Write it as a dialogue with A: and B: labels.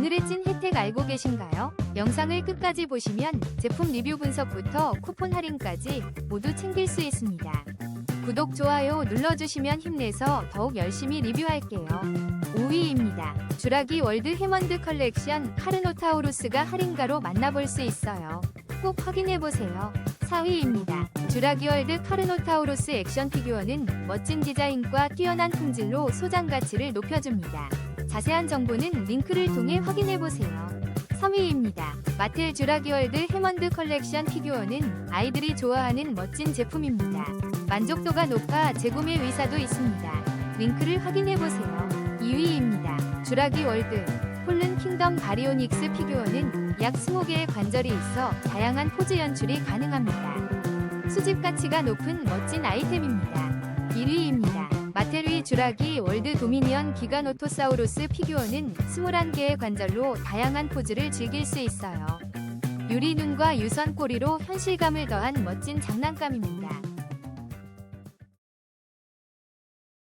A: 오늘의 찐 혜택 알고 계신가요? 영상을 끝까지 보시면 제품 리뷰 분석부터 쿠폰 할인까지 모두 챙길 수 있습니다. 구독, 좋아요 눌러주시면 힘내서 더욱 열심히 리뷰할게요. 5위입니다. 주라기 월드 해먼드 컬렉션 카르노타우루스가 할인가로 만나볼 수 있어요. 꼭 확인해보세요. 4위입니다. 주라기 월드 카르노타우루스 액션 피규어는 멋진 디자인과 뛰어난 품질로 소장 가치를 높여줍니다. 자세한 정보는 링크를 통해 확인해보세요. 3위입니다. 마텔 주라기 월드 해먼드 컬렉션 피규어는 아이들이 좋아하는 멋진 제품입니다. 만족도가 높아 재구매 의사도 있습니다. 링크를 확인해보세요. 2위입니다. 주라기 월드 폴른 킹덤 바리오닉스 피규어는 약 20개의 관절이 있어 다양한 포즈 연출이 가능합니다. 수집 가치가 높은 멋진 아이템입니다. 1위입니다. 마테르이 주라기 월드 도미니언 기가노토사우루스 피규어는 21개의 관절로 다양한 포즈를 즐길 수 있어요. 유리 눈과 유선 꼬리로 현실감을 더한 멋진 장난감입니다.